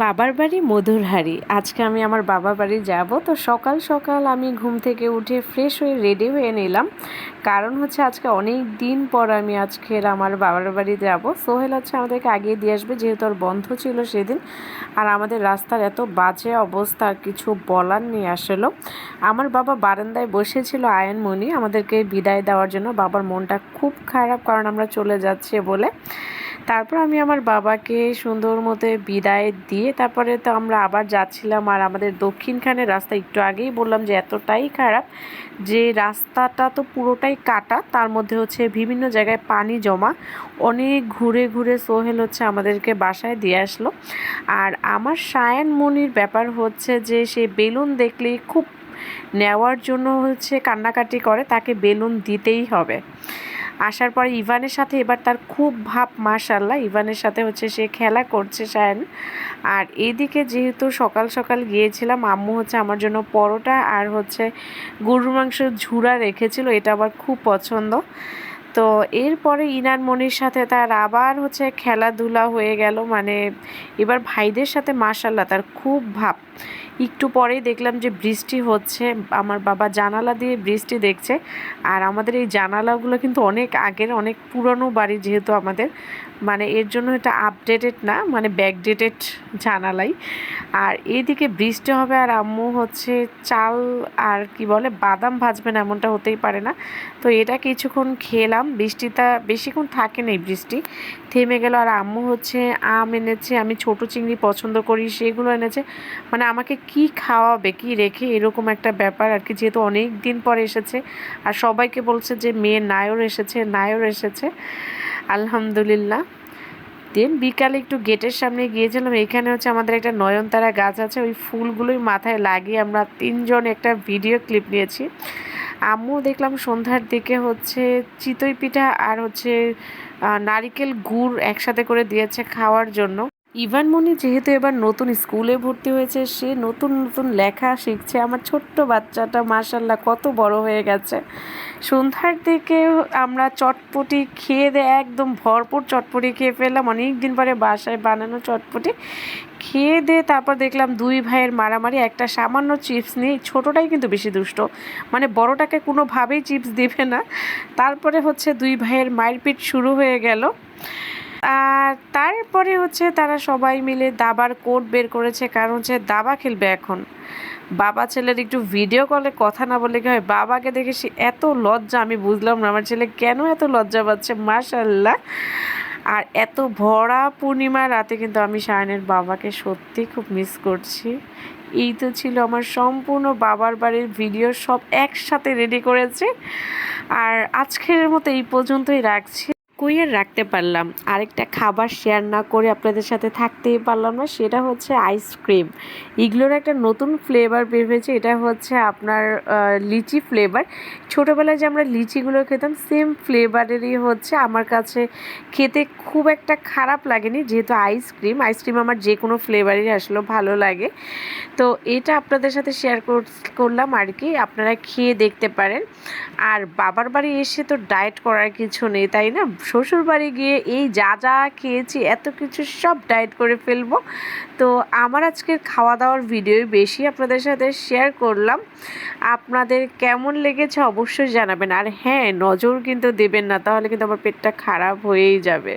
বাবার বাড়ি মধুরহারি। আজকে আমি আমার বাবার বাড়ি যাব, তো সকাল সকাল আমি ঘুম থেকে উঠে ফ্রেশ হয়ে রেডি হয়ে নিলাম। কারণ হচ্ছে আজকে অনেক দিন পর আমি আজকে আমার বাবার বাড়ি যাব। সোহেল হচ্ছে আমাদেরকে আগিয়ে দিয়ে আসবে, যেহেতু ওর বন্ধ ছিল সেদিন। আর আমাদের রাস্তার এত বাজে অবস্থা, কিছু বলার নিয়ে আসলো। আমার বাবা বারান্দায় বসেছিল আয়নমণি আমাদেরকে বিদায় দেওয়ার জন্য। বাবার মনটা খুব খারাপ, কারণ আমরা চলে যাচ্ছি বলে। তারপর আমি আমার বাবাকে সুন্দর মতো বিদায় দিয়ে তারপরে তো আমরা আবার যাচ্ছিলাম আর আমাদের দক্ষিণখানের রাস্তা একটু আগেই বললাম যে এতটাই খারাপ যে রাস্তাটা তো পুরোটাই কাটা, তার মধ্যে হচ্ছে বিভিন্ন জায়গায় পানি জমা। অনেক ঘুরে ঘুরে সোহেল হচ্ছে আমাদেরকে বাসায় দিয়ে আসলো। আর আমার সায়ান মনির ব্যাপার হচ্ছে যে সে বেলুন দেখলেই খুব নেওয়ার জন্য হচ্ছে কান্নাকাটি করে, তাকে বেলুন দিতেই হবে। আসার পরে ইভানের সাথে এবার তার খুব ভাব মাশাল্লাহ ইভানের সাথে হচ্ছে সে খেলা করছে সায়ন আর এদিকে যেহেতু সকাল সকাল গিয়েছিলাম, আম্মু হচ্ছে আমার জন্য পরোটা আর হচ্ছে গরুর মাংস ঝুড়া রেখেছিল, এটা আবার খুব পছন্দ। তো এরপরে ইনার মনির সাথে তার আবার হচ্ছে খেলাধুলা হয়ে গেল মানে এবার ভাইদের সাথে মাশাল্লাহ তার খুব ভাব। একটু পরেই দেখলাম যে বৃষ্টি হচ্ছে, আমার বাবা জানালা দিয়ে বৃষ্টি দেখছে। আর আমাদের এই জানালাগুলো কিন্তু অনেক আগের, অনেক পুরনো বাড়ি যেহেতু আমাদের। মানে এর জন্য এটা আপডেটেড না মানে ব্যাকডেটেড জানালাই। আর এইদিকে বৃষ্টি হবে আর আম্মু হচ্ছে চাল আর কি বলে, বাদাম ভাজবে না, এমনটা হতেই পারে না। তো এটা কিছুক্ষণ খেলাম, বৃষ্টিটা বেশিক্ষণ থাকে নেই বৃষ্টি। থেমে গেল আর আম্মু হচ্ছে আম এনেছে, আমি ছোট চিংড়ি পছন্দ করি, সেগুলো এনেছে। মানে আমাকে কি খাওয়াবে, কি রেখে, এরকম একটা ব্যাপার আর কি, যেহেতু অনেক দিন পরে এসেছে। আর সবাইকে বলছে যে, মেয়ে নায়র এসেছে নায়র এসেছে। আলহামদুলিল্লাহ। দেন বিকালে একটু গেটের সামনে গিয়েছিলাম, এখানে হচ্ছে আমাদের একটা নয়নতারা গাছ আছে, ওই ফুলগুলোই মাথায় লাগিয়ে আমরা তিনজন একটা ভিডিও ক্লিপ নিয়েছি। আম্মু দেখলাম সন্ধ্যার দিকে হচ্ছে চিতই পিঠা আর হচ্ছে নারিকেল গুড় একসাথে করে দিয়েছে খাওয়ার জন্য। ইভান মনি যেহেতু এবার নতুন স্কুলে ভর্তি হয়েছে, সে নতুন নতুন লেখা শিখছে। আমার ছোট্ট বাচ্চাটা মার্শাল্লাহ কত বড় হয়ে গেছে। সন্ধ্যার দিকে আমরা চটপটি খেয়ে দিয়ে একদম ভরপুর চটপটি খেয়ে ফেললাম। অনেক দিন পরে বাসায় বানানো চটপটি খেয়ে দিয়ে তারপর দেখলাম দুই ভাইয়ের মারামারি। একটা সামান্য চিপস নিয়ে ছোটোটাই কিন্তু বেশি দুষ্ট। মানে বড়টাকে কোনোভাবেই চিপস দেবে না। তারপরে হচ্ছে দুই ভাইয়ের মারপিট শুরু হয়ে গেল। আর তারপরে হচ্ছে তারা সবাই মিলে দাবার কোড বের করেছে, কারণ হচ্ছে দাবা খেলবে এখন। বাবা ছেলের একটু ভিডিও কলে কথা না বলে কি হয়, বাবাকে দেখে সে এত লজ্জা, আমি বুঝলাম না আমার ছেলে কেন এত লজ্জা পাচ্ছে মাশাল্লাহ আর এত ভরা পূর্ণিমা রাতে কিন্তু আমি শায়নের বাবাকে সত্যি খুব মিস করছি। এই তো ছিল আমার সম্পূর্ণ বাবার বাড়ির ভিডিও সব একসাথে রেডি করেছে। আর আজকের মতো এই পর্যন্তই রাখছি। কই আর রাখতে পারলাম। আরেকটা খাবার শেয়ার না করে আপনাদের সাথে থাকতেই পারলাম না, সেটা হচ্ছে আইসক্রিম এগুলোর একটা নতুন ফ্লেভার বের হয়েছে, এটা হচ্ছে আপনার লিচি ফ্লেভার ছোটোবেলায় যে আমরা লিচিগুলো খেতাম সেম ফ্লেভারেরই হচ্ছে। আমার কাছে খেতে খুব একটা খারাপ লাগেনি, যেহেতু আইসক্রিম আইসক্রিম আমার যে কোনো ফ্লেভারই আসলো ভালো লাগে। তো এটা আপনাদের সাথে শেয়ার করলাম আর কি, আপনারা খেয়ে দেখতে পারেন। আর বাবার বাড়ি এসে তো ডায়েট করার কিছু নেই, তাই না? শ্বশুর বাড়ি গিয়ে এই যা যা খেয়েছি, এত কিছু সব ডায়েট করে ফেলব। তো আমার আজকের খাওয়া দাওয়ার ভিডিও বেশি আপনাদের সাথে শেয়ার করলাম। আপনাদের কেমন লেগেছে অবশ্যই জানাবেন। আর হ্যাঁ নজর কিন্তু দেবেন না, তাহলে কিন্তু আমার পেটটা খারাপ হয়েই যাবে।